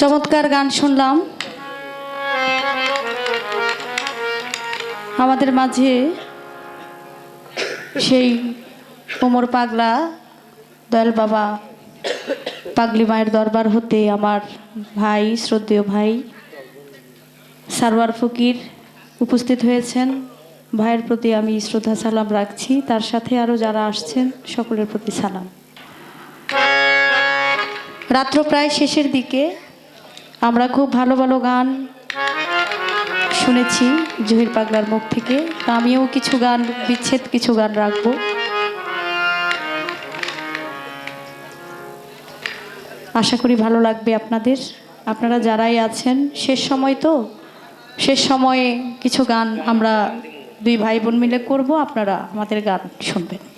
চমৎকার গান শুনলাম। আমাদের মাঝে সেই কোমর পাগলা, দয়াল বাবা, পাগলি মায়ের দরবার হতে আমার ভাই, শ্রদ্ধেয় ভাই সারওয়ার ফকির উপস্থিত হয়েছেন। ভাইয়ের প্রতি আমি শ্রদ্ধা, সালাম রাখছি। তার সাথে আরও যারা আসছেন, সকলের প্রতি সালাম। রাত্র প্রায় শেষের দিকে আমরা খুব ভালো ভালো গান শুনেছি জহির পাগলার মুখ থেকে। তা আমিও কিছু গান, বিচ্ছেদ কিছু গান রাখব। আশা করি ভালো লাগবে আপনাদের। আপনারা যারাই আছেন, শেষ সময় তো? শেষ সময়ে কিছু গান আমরা দুই ভাই বোন মিলে করব, আপনারা আমাদের গান শুনবেন।